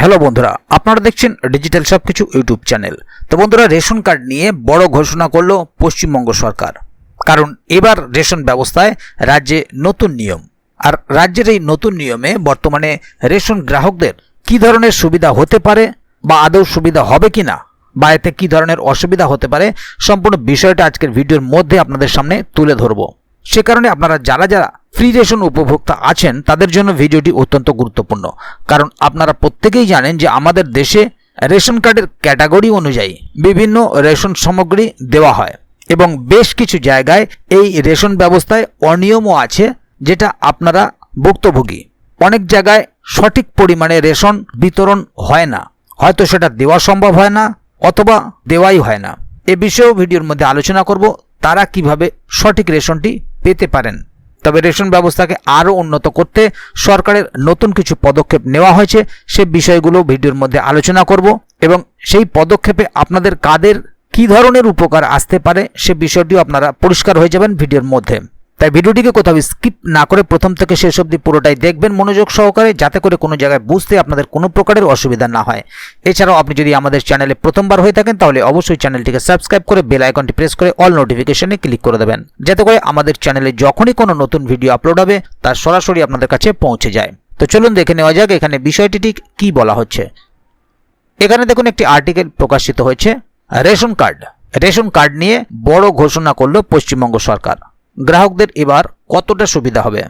Hello বন্ধুরা, আপনারা দেখছেন ডিজিটাল সব কিছু ইউটিউব চ্যানেল। তো বন্ধুরা, রেশন কার্ড নিয়ে বড় ঘোষণা করল পশ্চিমবঙ্গ সরকার। কারণ এবার রেশন ব্যবস্থায় রাজ্যে নতুন নিয়ম। আর রাজ্যের এই নতুন নিয়মে বর্তমানে রেশন গ্রাহকদের কি ধরনের সুবিধা হতে পারে বা আদৌ সুবিধা হবে কি না বা এতে কী ধরনের অসুবিধা হতে পারে সম্পূর্ণ বিষয়টা আজকের ভিডিওর মধ্যে আপনাদের সামনে তুলে ধরবো। সে কারণে আপনারা যারা যারা ফ্রি রেশন উপভোক্তা আছেন, তাদের জন্য ভিডিওটি অত্যন্ত গুরুত্বপূর্ণ। কারণ আপনারা প্রত্যেকেই জানেন যে আমাদের দেশে রেশন কার্ডের ক্যাটাগরি অনুযায়ী বিভিন্ন রেশন সামগ্রী দেওয়া হয় এবং বেশ কিছু জায়গায় এই রেশন ব্যবস্থায় অনিয়মও আছে যেটা আপনারা ভুক্তভোগী। অনেক জায়গায় সঠিক পরিমাণে রেশন বিতরণ হয় না। হয়তো সেটা দেওয়া সম্ভব হয় না অথবা দেওয়াই হয় না। এ বিষয়েও ভিডিওর মধ্যে আলোচনা করব, তারা কীভাবে সঠিক রেশনটি পেতে পারেন। তবে রেশন ব্যবস্থাকে আরও উন্নত করতে সরকারের নতুন কিছু পদক্ষেপ নেওয়া হয়েছে, সে বিষয়গুলো ভিডিওর মধ্যে আলোচনা করব এবং সেই পদক্ষেপে আপনাদের কাদের কি ধরনের উপকার আসতে পারে সে বিষয়টিও আপনারা পরিষ্কার হয়ে যাবেন ভিডিওর মধ্যে। তাই ভিডিওটিকে কোথাও স্কিপ না করে প্রথম থেকে শেষ অবধি পুরোটাই দেখবেন মনোযোগ সহকারে, যাতে করে কোনো জায়গায় বুঝতে আপনাদের কোনো প্রকারের অসুবিধা না হয়। এছাড়াও আপনি যদি আমাদের চ্যানেলে প্রথমবার হয়ে থাকেন, তাহলে অবশ্যই চ্যানেলটিকে সাবস্ক্রাইব করে বেল আইকনটি প্রেস করে অল নোটিফিকেশনে ক্লিক করে দেবেন। যাতে করে আমাদের চ্যানেলে যখনই কোনো নতুন ভিডিও আপলোড হবে তার সরাসরি আপনাদের কাছে পৌঁছে যায়। তো চলুন দেখে নেওয়া যাক এখানে বিষয়টি ঠিক কী বলা হচ্ছে। এখানে দেখুন একটি আর্টিকেল প্রকাশিত হয়েছে, রেশন কার্ড। রেশন কার্ড নিয়ে বড় ঘোষণা করল পশ্চিমবঙ্গ সরকার। গ্রাহকদের এবার কতটা সুবিধা হবে?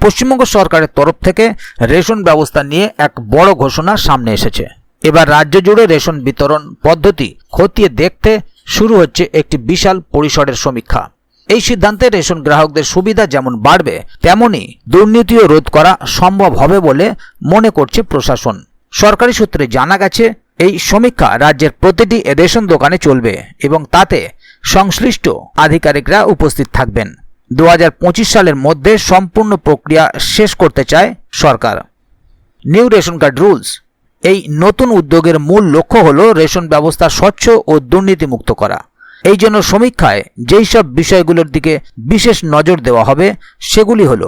পশ্চিমবঙ্গ সরকারের তরফ থেকে রেশন ব্যবস্থা নিয়ে এক বড় ঘোষণা সামনে এসেছে। এবার রাজ্য জুড়ে রেশন বিতরণ পদ্ধতি খতিয়ে দেখতে শুরু হচ্ছে একটি বিশাল পরিসরের সমীক্ষা। এই সিদ্ধান্তে রেশন গ্রাহকদের সুবিধা যেমন বাড়বে তেমনি দুর্নীতিও রোধ করা সম্ভব হবে বলে মনে করছে প্রশাসন। সরকারি সূত্রে জানা গেছে, এই সমীক্ষা রাজ্যের প্রতিটি রেশন দোকানে চলবে এবং তাতে সংশ্লিষ্ট আধিকারিকরা উপস্থিত থাকবেন। দু হাজার পঁচিশ সালের মধ্যে সম্পূর্ণ প্রক্রিয়া শেষ করতে চায় সরকার। New ration card rules. এই নতুন উদ্যোগের মূল লক্ষ্য হল রেশন ব্যবস্থা স্বচ্ছ ও দুর্নীতিমুক্ত করা। এই জন্য সমীক্ষায় যেই সব বিষয়গুলোর দিকে বিশেষ নজর দেওয়া হবে, সেগুলি হল,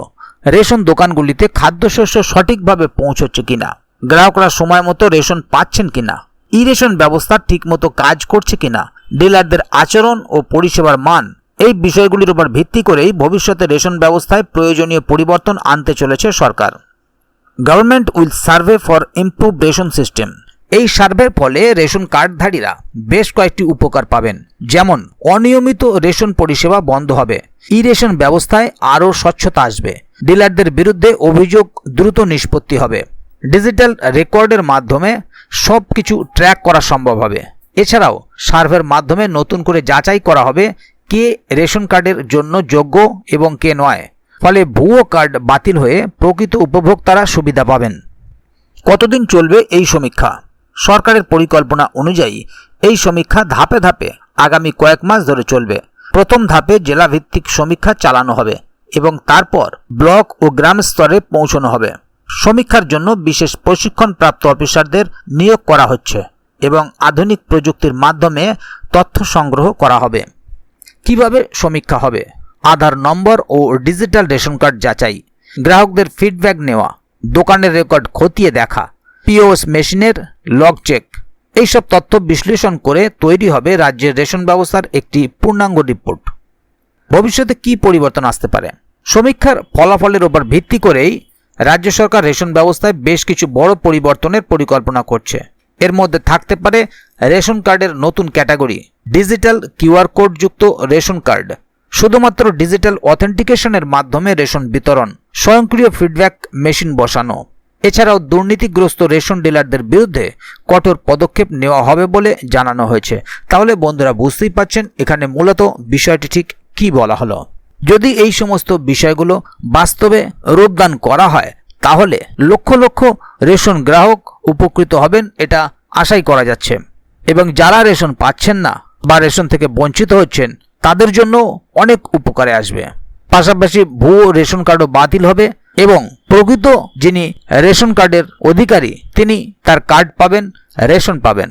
রেশন দোকানগুলিতে খাদ্যশস্য সঠিকভাবে পৌঁছচ্ছে কিনা, গ্রাহকরা সময় মতো রেশন পাচ্ছেন কিনা ই রেশন ব্যবস্থা ঠিকমতো কাজ করছে কিনা ডিলারদের আচরণ ও পরিষেবার মান। এই বিষয়গুলির উপর ভিত্তি করেই ভবিষ্যতে রেশন ব্যবস্থায় প্রয়োজনীয় পরিবর্তন আনতে চলেছে সরকার। Government will survey for improve ration system. এই সার্ভের ফলে রেশন কার্ডধারীরা বেশ কয়েকটি উপকার পাবেন। যেমন, অনিয়মিত রেশন পরিষেবা বন্ধ হবে। ই রেশন ব্যবস্থায় আরও স্বচ্ছতা আসবে। ডিলারদের বিরুদ্ধে অভিযোগ দ্রুত নিষ্পত্তি হবে। ডিজিটাল রেকর্ডের মাধ্যমে সব কিছু ট্র্যাক করা সম্ভব হবে। এছাড়াও সার্ভের মাধ্যমে নতুন করে যাচাই করা হবে কে রেশন কার্ডের জন্য যোগ্য এবং কে নয়। ফলে ভুয়ো কার্ড বাতিল হয়ে প্রকৃত উপভোক্তারা সুবিধা পাবেন। কতদিন চলবে এই সমীক্ষা? সরকারের পরিকল্পনা অনুযায়ী এই সমীক্ষা ধাপে ধাপে আগামী কয়েক মাস ধরে চলবে। প্রথম ধাপে জেলাভিত্তিক সমীক্ষা চালানো হবে এবং তারপর ব্লক ও গ্রাম স্তরে পৌঁছানো হবে। সমীক্ষার জন্য বিশেষ প্রশিক্ষণপ্রাপ্ত অফিসারদের নিয়োগ করা হচ্ছে। এবং আধুনিক প্রযুক্তির মাধ্যমে তথ্য সংগ্রহ করা হবে। কীভাবে সমীক্ষা হবে? আধার নম্বর ও ডিজিটাল রেশন কার্ড যাচাই। গ্রাহকদের ফিডব্যাক নেওয়া। দোকানের রেকর্ড খতিয়ে দেখা। পিওএস মেশিনের লগ চেক এইসব তথ্য বিশ্লেষণ করে তৈরি হবে রাজ্যের রেশন ব্যবস্থার একটি পূর্ণাঙ্গ রিপোর্ট। ভবিষ্যতে কি পরিবর্তন আসতে পারে? সমীক্ষার ফলাফলের উপর ভিত্তি করেই রাজ্য সরকার রেশন ব্যবস্থায় বেশ কিছু বড় পরিবর্তনের পরিকল্পনা করছে। এর মধ্যে থাকতে পারে রেশন কার্ডের নতুন ক্যাটাগরি। ডিজিটাল কিউআর কোডযুক্ত রেশন কার্ড। শুধুমাত্র ডিজিটাল অথেন্টিকেশনের মাধ্যমে রেশন বিতরণ, স্বয়ংক্রিয় ফিডব্যাক মেশিন বসানো। এছাড়াও দুর্নীতিগ্রস্ত রেশন ডিলারদের বিরুদ্ধে কঠোর পদক্ষেপ নেওয়া হবে বলে জানানো হয়েছে। তাহলে বন্ধুরা বুঝতেই পাচ্ছেন এখানে মূলত বিষয়টি ঠিক কি বলা হলো। যদি এই সমস্ত বিষয়গুলো বাস্তবে রূপদান করা হয় তাহলে লক্ষ লক্ষ রেশন গ্রাহক উপকৃত হবেন এটা আশাই করা যাচ্ছে। এবং যারা রেশন পাচ্ছেন না বা রেশন থেকে বঞ্চিত হচ্ছেন, তাদের জন্য অনেক উপকারে আসবে। পাশাপাশি ভুয়ো রেশন কার্ডও বাতিল হবে এবং প্রকৃত যিনি রেশন কার্ডের অধিকারী, তিনি তার কার্ড পাবেন, রেশন পাবেন।